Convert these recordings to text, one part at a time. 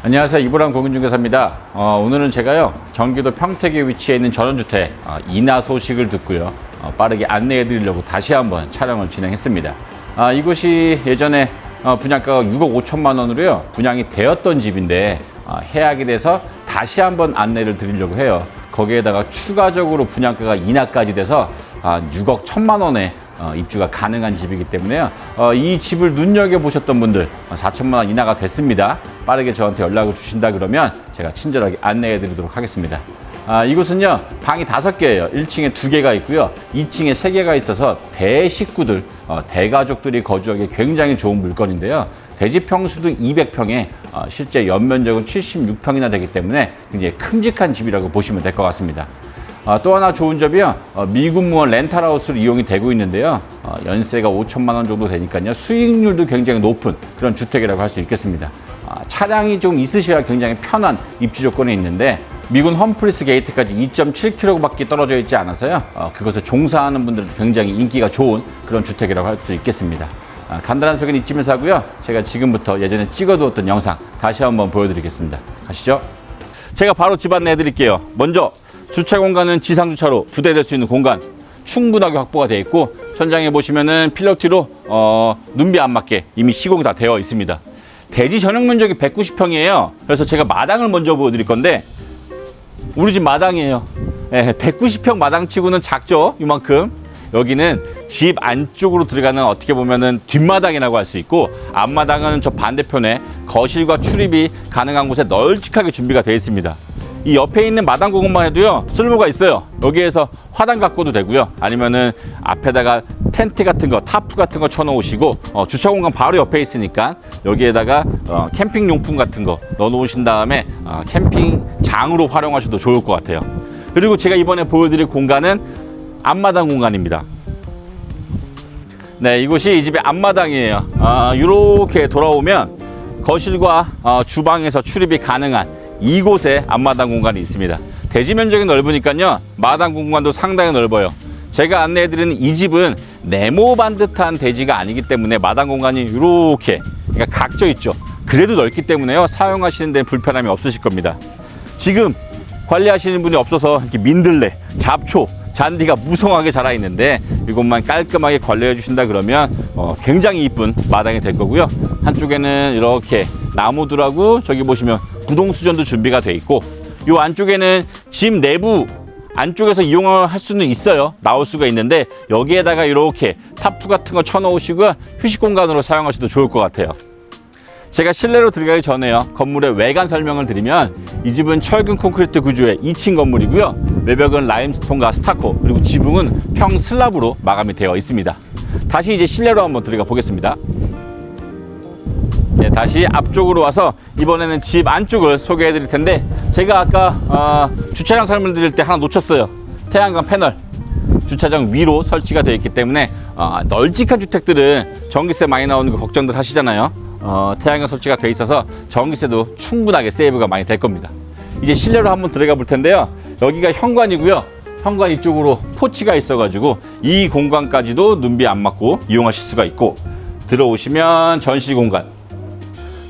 안녕하세요. 이보람 공인중개사입니다. 어, 오늘은 제가요, 경기도 평택에 위치해 있는 전원주택, 어, 인하 소식을 듣고요, 어, 빠르게 안내해 드리려고 다시 한번 촬영을 진행했습니다. 아, 이곳이 예전에 어, 분양가가 6억 5천만 원으로요, 분양이 되었던 집인데, 어, 해약이 돼서 다시 한번 안내를 드리려고 해요. 거기에다가 추가적으로 분양가가 인하까지 돼서 아, 6억 1천만 원에 어, 입주가 가능한 집이기 때문에요. 어, 이 집을 눈여겨 보셨던 분들 어, 4천만 원 인하가 됐습니다. 빠르게 저한테 연락을 주신다 그러면 제가 친절하게 안내해 드리도록 하겠습니다. 아, 이곳은요 방이 다섯 개예요. 1층에 두 개가 있고요, 2층에 세 개가 있어서 대식구들, 어, 대가족들이 거주하기 굉장히 좋은 물건인데요. 대지 평수도 200평에 어, 실제 연면적은 76평이나 되기 때문에 굉장히 큼직한 집이라고 보시면 될 것 같습니다. 아, 또 하나 좋은 점이요. 어, 미군무원 렌탈하우스로 이용이 되고 있는데요. 어, 연세가 5천만 원 정도 되니까요. 수익률도 굉장히 높은 그런 주택이라고 할 수 있겠습니다. 아, 차량이 좀 있으셔야 굉장히 편한 입지 조건에 있는데 미군 험프리스 게이트까지 2.7km밖에 떨어져 있지 않아서요. 어, 그것을 종사하는 분들도 굉장히 인기가 좋은 그런 주택이라고 할 수 있겠습니다. 아, 간단한 소개는 이쯤에서 하고요. 제가 지금부터 예전에 찍어두었던 영상 다시 한번 보여드리겠습니다. 가시죠. 제가 바로 집 안내해 드릴게요. 먼저 주차 공간은 지상 주차로 두 대 될 수 있는 공간 충분하게 확보가 되어 있고 천장에 보시면은 필러티로 어, 눈비 안 맞게 이미 시공이 다 되어 있습니다. 대지 전용 면적이 190평이에요. 그래서 제가 마당을 먼저 보여드릴 건데 우리 집 마당이에요. 예, 190평 마당치고는 작죠, 이만큼. 여기는 집 안쪽으로 들어가는 어떻게 보면은 뒷마당이라고 할 수 있고 앞마당은 저 반대편에 거실과 출입이 가능한 곳에 널찍하게 준비가 되어 있습니다. 이 옆에 있는 마당 공간만 해도요 쓸모가 있어요. 여기에서 화단 가꿔도 되고요. 아니면은 앞에다가 텐트 같은 거, 타프 같은 거 쳐놓으시고 어, 주차 공간 바로 옆에 있으니까 여기에다가 어, 캠핑 용품 같은 거 넣어놓으신 다음에 어, 캠핑장으로 활용하셔도 좋을 것 같아요. 그리고 제가 이번에 보여드릴 공간은 앞마당 공간입니다. 네, 이곳이 이 집의 앞마당이에요. 아, 이렇게 돌아오면 거실과 어, 주방에서 출입이 가능한 이곳에 앞마당 공간이 있습니다. 대지 면적이 넓으니까요. 마당 공간도 상당히 넓어요. 제가 안내해드리는 이 집은 네모 반 듯한 대지가 아니기 때문에 마당 공간이 이렇게 그러니까 각져 있죠. 그래도 넓기 때문에요. 사용하시는 데 불편함이 없으실 겁니다. 지금 관리하시는 분이 없어서 이렇게 민들레, 잡초, 잔디가 무성하게 자라 있는데 이것만 깔끔하게 관리해 주신다 그러면 어, 굉장히 이쁜 마당이 될 거고요. 한쪽에는 이렇게 나무들하고 저기 보시면 구동 수전도 준비가 돼 있고 이 안쪽에는 집 내부 안쪽에서 이용할 수는 있어요. 나올 수가 있는데 여기에다가 이렇게 타프 같은 거 쳐놓으시고 휴식 공간으로 사용하셔도 좋을 것 같아요. 제가 실내로 들어가기 전에요. 건물의 외관 설명을 드리면 이 집은 철근 콘크리트 구조의 2층 건물이고요. 외벽은 라임스톤과 스타코 그리고 지붕은 평 슬랍으로 마감이 되어 있습니다. 다시 이제 실내로 한번 들어가 보겠습니다. 네, 다시 앞쪽으로 와서 이번에는 집 안쪽을 소개해 드릴 텐데 제가 아까 어, 주차장 설명 드릴 때 하나 놓쳤어요. 태양광 패널 주차장 위로 설치가 되어 있기 때문에 어, 널찍한 주택들은 전기세 많이 나오는 거 걱정들 하시잖아요. 어, 태양광 설치가 돼 있어서 전기세도 충분하게 세이브가 많이 될 겁니다. 이제 실내로 한번 들어가 볼 텐데요. 여기가 현관이고요. 현관 이쪽으로 포치가 있어가지고 이 공간까지도 눈비 안 맞고 이용하실 수가 있고 들어오시면 전시 공간.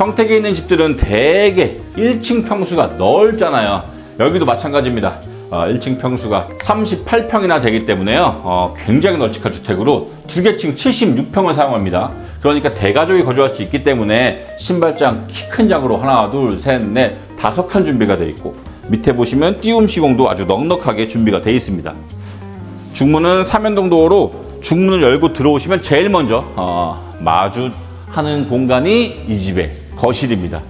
평택에 있는 집들은 대개 1층 평수가 넓잖아요. 여기도 마찬가지입니다. 어, 1층 평수가 38평이나 되기 때문에요. 어, 굉장히 널찍한 주택으로 두개층 76평을 사용합니다. 그러니까 대가족이 거주할 수 있기 때문에 신발장 키 큰 장으로 하나, 둘, 셋, 넷, 다섯 칸 준비가 되어 있고 밑에 보시면 띄움 시공도 아주 넉넉하게 준비가 되어 있습니다. 중문은 삼연동 도어로 중문을 열고 들어오시면 제일 먼저 어, 마주하는 공간이 이 집의 거실입니다.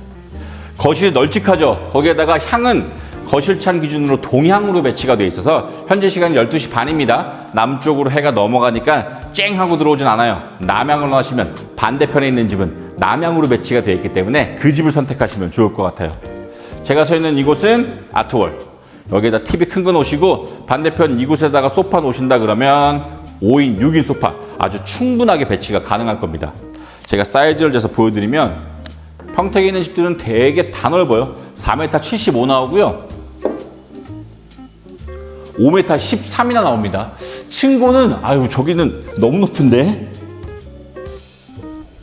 거실이 널찍하죠. 거기에다가 향은 거실창 기준으로 동향으로 배치가 되어 있어서 현재 시간 12시 반입니다. 남쪽으로 해가 넘어가니까 쨍 하고 들어오진 않아요. 남향으로 하시면 반대편에 있는 집은 남향으로 배치가 되어 있기 때문에 그 집을 선택하시면 좋을 것 같아요. 제가 서 있는 이곳은 아트월. 여기에다 TV 큰 거 놓으시고 반대편 이곳에다가 소파 놓으신다 그러면 5인, 6인 소파 아주 충분하게 배치가 가능할 겁니다. 제가 사이즈를 재서 보여드리면 평택에 있는 집들은 되게 다 넓어요. 4m 75 나오고요. 5m 13이나 나옵니다. 층고는 아유 저기는 너무 높은데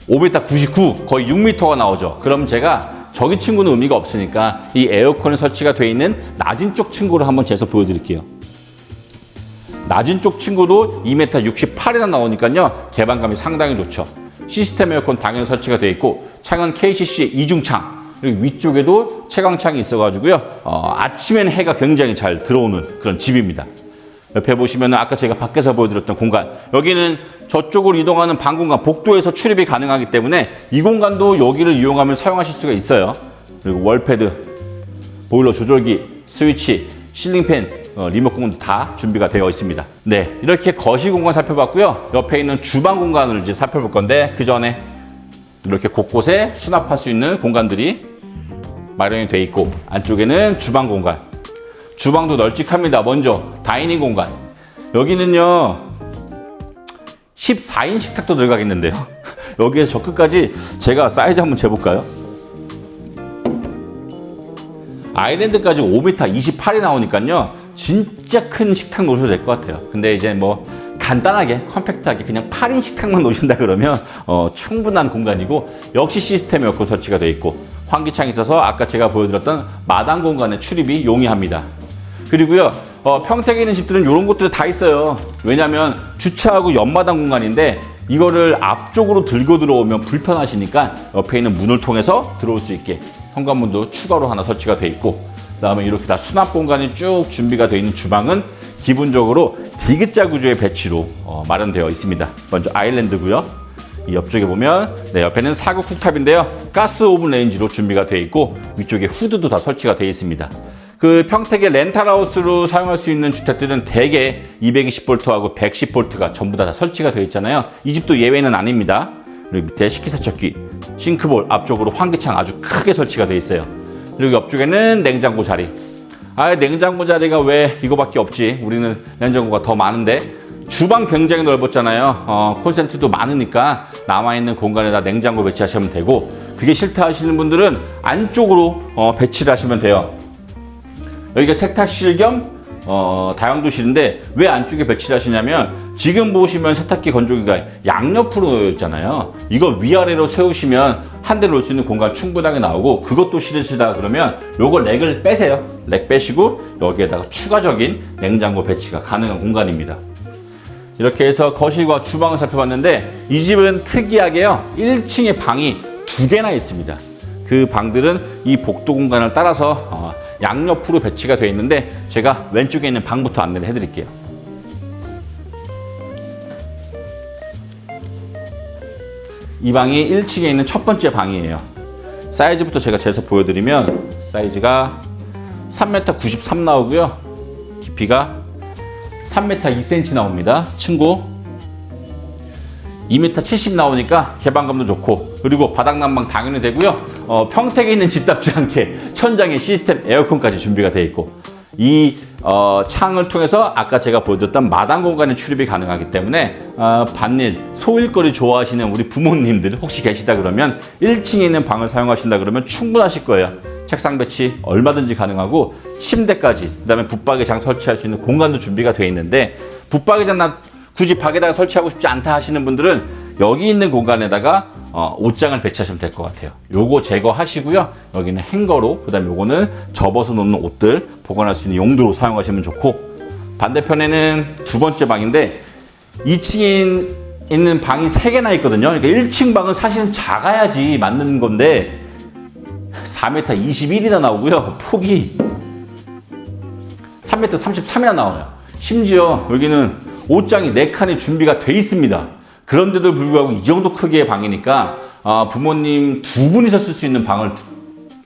5m 99 거의 6m가 나오죠. 그럼 제가 저기 친구는 의미가 없으니까 이 에어컨이 설치가 되어 있는 낮은 쪽 친구를 한번 재서 보여드릴게요. 낮은 쪽 친구도 2m 68이나 나오니까요. 개방감이 상당히 좋죠. 시스템 에어컨 당연히 설치가 되어 있고 창은 KCC의 이중창 그리고 위쪽에도 채광창이 있어가지고요. 어, 아침에는 해가 굉장히 잘 들어오는 그런 집입니다. 옆에 보시면 아까 제가 밖에서 보여드렸던 공간 여기는 저쪽으로 이동하는 방 공간 복도에서 출입이 가능하기 때문에 이 공간도 여기를 이용하면 사용하실 수가 있어요. 그리고 월패드, 보일러 조절기, 스위치, 실링팬, 어, 리모컨도 다 준비가 되어 있습니다. 네, 이렇게 거실 공간 살펴봤고요. 옆에 있는 주방 공간을 이제 살펴볼 건데 그 전에 이렇게 곳곳에 수납할 수 있는 공간들이 마련이 되어 있고 안쪽에는 주방 공간. 주방도 널찍합니다. 먼저 다이닝 공간. 여기는요 14인 식탁도 들어가겠는데요. 여기에서 저 끝까지 제가 사이즈 한번 재볼까요? 아일랜드까지 5m 28이 나오니까요. 진짜 큰 식탁 놓으셔도 될 것 같아요. 근데 이제 뭐 간단하게 컴팩트하게 그냥 8인 식탁만 놓으신다 그러면 어, 충분한 공간이고 역시 시스템 에어컨 설치가 되어 있고 환기창이 있어서 아까 제가 보여드렸던 마당 공간의 출입이 용이합니다. 그리고요 어, 평택에 있는 집들은 이런 것들 다 있어요. 왜냐하면 주차하고 옆마당 공간인데 이거를 앞쪽으로 들고 들어오면 불편하시니까 옆에 있는 문을 통해서 들어올 수 있게 현관문도 추가로 하나 설치가 되어 있고 그다음에 이렇게 다 수납 공간이 쭉 준비가 되어 있는 주방은 기본적으로 디귿자 구조의 배치로 어, 마련되어 있습니다. 먼저 아일랜드고요. 이 옆쪽에 보면 네, 옆에는 사각 쿡탑인데요. 가스 오븐 레인지로 준비가 되어 있고 위쪽에 후드도 다 설치가 되어 있습니다. 그 평택의 렌탈하우스로 사용할 수 있는 주택들은 대개 220V하고 110V가 전부 다 설치가 되어 있잖아요. 이 집도 예외는 아닙니다. 그리고 밑에 식기세척기, 싱크볼 앞쪽으로 환기창 아주 크게 설치가 되어 있어요. 그리고 옆쪽에는 냉장고 자리. 아, 냉장고 자리가 왜 이거밖에 없지? 우리는 냉장고가 더 많은데 주방 굉장히 넓었잖아요. 어, 콘센트도 많으니까 남아있는 공간에다 냉장고 배치하시면 되고 그게 싫다 하시는 분들은 안쪽으로 어, 배치를 하시면 돼요. 여기가 세탁실 겸 어, 다용도실인데 왜 안쪽에 배치를 하시냐면 지금 보시면 세탁기 건조기가 양옆으로 놓여 있잖아요. 이걸 위아래로 세우시면 한 대 놓을 수 있는 공간 충분하게 나오고 그것도 싫으시다 그러면 요걸 렉을 빼세요. 렉 빼시고 여기에다가 추가적인 냉장고 배치가 가능한 공간입니다. 이렇게 해서 거실과 주방을 살펴봤는데 이 집은 특이하게요. 1층에 방이 두 개나 있습니다. 그 방들은 이 복도 공간을 따라서 어, 양옆으로 배치가 되어 있는데 제가 왼쪽에 있는 방부터 안내를 해드릴게요. 이 방이 1층에 있는 첫 번째 방이에요. 사이즈부터 제가 재서 보여드리면 사이즈가 3m 93 나오고요. 깊이가 3m 2cm 나옵니다. 층고 2m 70 나오니까 개방감도 좋고 그리고 바닥 난방 당연히 되고요. 어, 평택에 있는 집답지 않게 천장에 시스템 에어컨까지 준비가 되어 있고 이 어, 창을 통해서 아까 제가 보여드렸던 마당 공간에 출입이 가능하기 때문에 어, 반일 소일거리 좋아하시는 우리 부모님들 혹시 계시다 그러면 1층에 있는 방을 사용하신다 그러면 충분하실 거예요. 책상 배치 얼마든지 가능하고 침대까지 그다음에 붙박이장 설치할 수 있는 공간도 준비가 되어 있는데 붙박이장 나 굳이 밖에다가 설치하고 싶지 않다 하시는 분들은 여기 있는 공간에다가 어, 옷장을 배치하시면 될 것 같아요. 요거 제거하시고요. 여기는 행거로 그다음에 요거는 접어서 놓는 옷들 보관할 수 있는 용도로 사용하시면 좋고 반대편에는 두 번째 방인데 2층에 있는 방이 세개나 있거든요. 그러니까 1층 방은 사실은 작아야지 맞는 건데 4m 21이나 나오고요. 폭이 3m 33이나 나와요. 심지어 여기는 옷장이 4칸이 준비가 돼 있습니다. 그런데도 불구하고 이 정도 크기의 방이니까 아, 부모님 두 분이서 쓸 수 있는 방을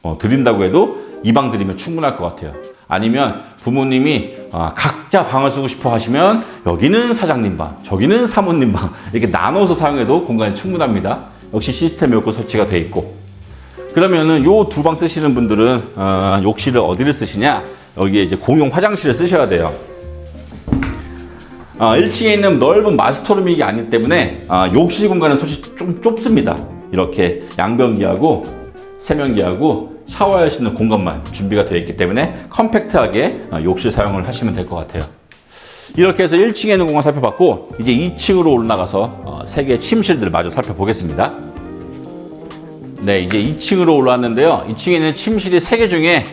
어, 드린다고 해도 이 방 드리면 충분할 것 같아요. 아니면 부모님이 아, 각자 방을 쓰고 싶어 하시면 여기는 사장님 방, 저기는 사모님 방 이렇게 나눠서 사용해도 공간이 충분합니다. 역시 시스템 에어컨 설치가 돼 있고 그러면은 요 두 방 쓰시는 분들은 어, 욕실을 어디를 쓰시냐? 여기에 이제 공용 화장실을 쓰셔야 돼요. 어, 1층에 있는 넓은 마스터룸이 아니기 때문에 아, 욕실 공간은 솔직히 좀 좁습니다. 이렇게 양변기하고 세면기하고 샤워할 수 있는 공간만 준비가 되어 있기 때문에 컴팩트하게 어, 욕실 사용을 하시면 될 것 같아요. 이렇게 해서 1층에 있는 공간 살펴봤고 이제 2층으로 올라가서 어, 세 개의 침실들을 마저 살펴보겠습니다. 네, 이제 2층으로 올라왔는데요. 2층에는 침실이 3개 중에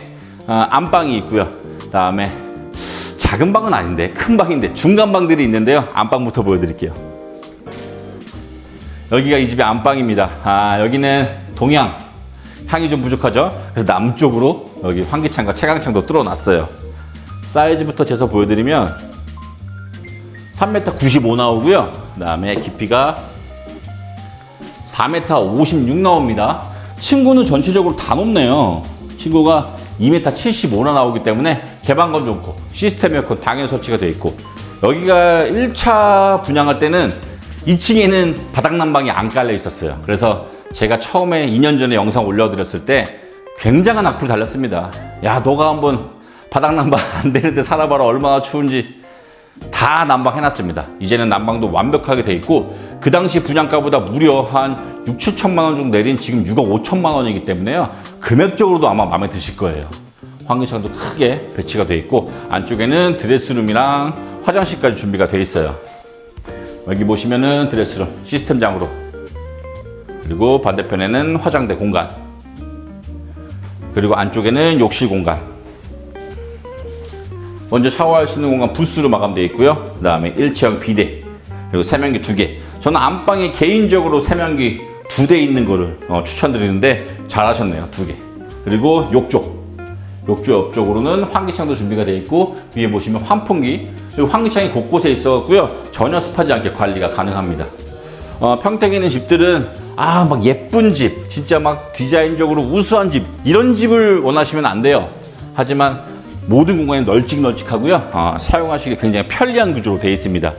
어, 안방이 있고요. 그다음에 작은 방은 아닌데 큰 방인데 중간 방들이 있는데요. 안방부터 보여드릴게요. 여기가 이 집의 안방입니다. 아, 여기는 동향. 향이 좀 부족하죠? 그래서 남쪽으로 여기 환기창과 채광창도 뚫어놨어요. 사이즈부터 재서 보여드리면 3m 95 나오고요. 그 다음에 깊이가 4m 56 나옵니다. 친구는 전체적으로 다 높네요. 친구가 2m 75나 나오기 때문에 개방감 좋고 시스템 에어컨 당연히 설치가 되어 있고 여기가 1차 분양할 때는 2층에는 바닥 난방이 안 깔려 있었어요. 그래서 제가 처음에 2년 전에 영상 올려드렸을 때 굉장한 악플 달렸습니다. 야, 너가 한번 바닥 난방 안 되는데 살아봐라 얼마나 추운지 다 난방 해놨습니다. 이제는 난방도 완벽하게 돼 있고 그 당시 분양가보다 무려 한 6, 7천만 원 정도 내린 지금 6억 5천만 원이기 때문에요. 금액적으로도 아마 마음에 드실 거예요. 환기창도 크게 배치가 돼 있고 안쪽에는 드레스룸이랑 화장실까지 준비가 돼 있어요. 여기 보시면은 드레스룸 시스템장으로 그리고 반대편에는 화장대 공간 그리고 안쪽에는 욕실 공간 먼저 샤워할 수 있는 공간 부스로 마감되어 있고요. 그 다음에 일체형 비대 그리고 세면기 두 개. 저는 안방에 개인적으로 세면기 두 대 있는 거를 어, 추천드리는데 잘하셨네요. 두 개. 그리고 욕조. 욕조 옆쪽으로는 환기창도 준비가 되어 있고 위에 보시면 환풍기 그리고 환기창이 곳곳에 있어갖고요 전혀 습하지 않게 관리가 가능합니다. 어, 평택에 있는 집들은 아 막 예쁜 집 진짜 막 디자인적으로 우수한 집 이런 집을 원하시면 안 돼요. 하지만 모든 공간이 널찍널찍하고요 어, 사용하시기 굉장히 편리한 구조로 되어 있습니다.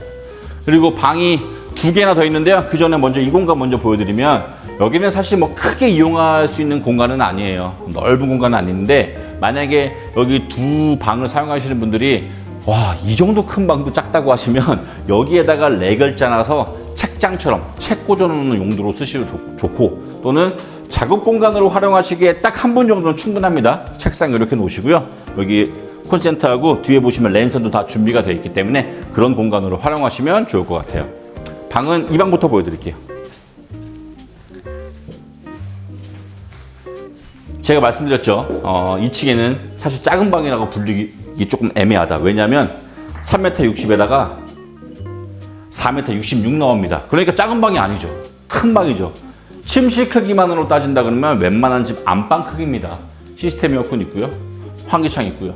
그리고 방이 두 개나 더 있는데요. 그 전에 먼저 이 공간 먼저 보여드리면 여기는 사실 뭐 크게 이용할 수 있는 공간은 아니에요. 넓은 공간은 아닌데 만약에 여기 두 방을 사용하시는 분들이 와, 이 정도 큰 방도 작다고 하시면 여기에다가 렉을 짜놔서 책장처럼 책 꽂아놓는 용도로 쓰시도 좋- 좋고 또는 작업 공간으로 활용하시기에 딱 한 분 정도는 충분합니다. 책상 이렇게 놓으시고요. 여기 콘센트하고 뒤에 보시면 랜선도 다 준비가 되어 있기 때문에 그런 공간으로 활용하시면 좋을 것 같아요. 방은 이 방부터 보여드릴게요. 제가 말씀드렸죠. 어, 2층에는 사실 작은 방이라고 불리기 조금 애매하다. 왜냐하면 3m 60에다가 4m 66 나옵니다. 그러니까 작은 방이 아니죠. 큰 방이죠. 침실 크기만으로 따진다 그러면 웬만한 집 안방 크기입니다. 시스템 에어컨 있고요. 환기창 있고요.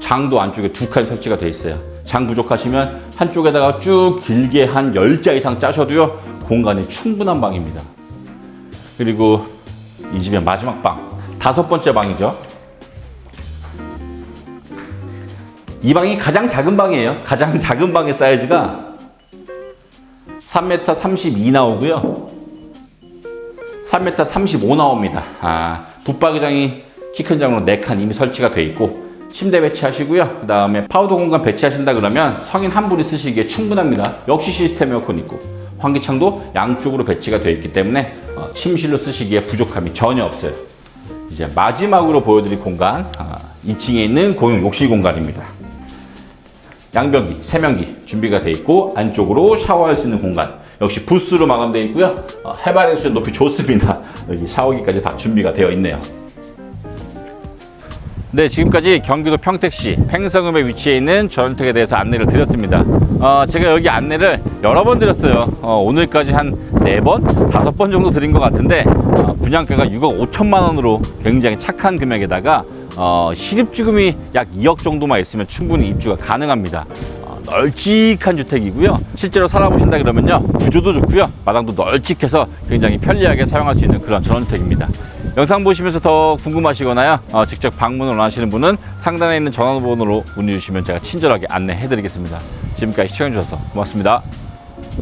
장도 안쪽에 두 칸 설치가 돼 있어요. 장 부족하시면 한쪽에다가 쭉 길게 한 10자 이상 짜셔도요. 공간이 충분한 방입니다. 그리고 이 집의 마지막 방. 다섯 번째 방이죠. 이 방이 가장 작은 방이에요. 가장 작은 방의 사이즈가 3m 32 나오고요. 3m 35 나옵니다. 아, 붙박이장이 키 큰 장으로 4칸 이미 설치가 돼 있고 침대 배치하시고요. 그 다음에 파우더 공간 배치하신다 그러면 성인 한 분이 쓰시기에 충분합니다. 역시 시스템 에어컨 있고 환기창도 양쪽으로 배치가 되어 있기 때문에 어, 침실로 쓰시기에 부족함이 전혀 없어요. 이제 마지막으로 보여드릴 공간 아, 2층에 있는 공용 욕실 공간입니다. 양변기, 세면기 준비가 되어 있고 안쪽으로 샤워할 수 있는 공간 역시 부스로 마감되어 있고요. 어, 해발의 수준 높이 좋습니다. 여기 샤워기까지 다 준비가 되어 있네요. 네, 지금까지 경기도 평택시 팽성읍에 위치해 있는 전원택에 대해서 안내를 드렸습니다. 어, 제가 여기 안내를 여러 번 드렸어요. 어, 오늘까지 한 네 번, 다섯 번 정도 드린 것 같은데 어, 분양가가 6억 5천만 원으로 굉장히 착한 금액에다가 어, 실입주금이 약 2억 정도만 있으면 충분히 입주가 가능합니다. 어, 널찍한 주택이고요. 실제로 살아보신다 그러면요. 구조도 좋고요. 마당도 널찍해서 굉장히 편리하게 사용할 수 있는 그런 전원주택입니다. 영상 보시면서 더 궁금하시거나요. 어, 직접 방문을 원하시는 분은 상단에 있는 전화번호로 문의 주시면 제가 친절하게 안내해 드리겠습니다. 지금까지 시청해 주셔서 고맙습니다.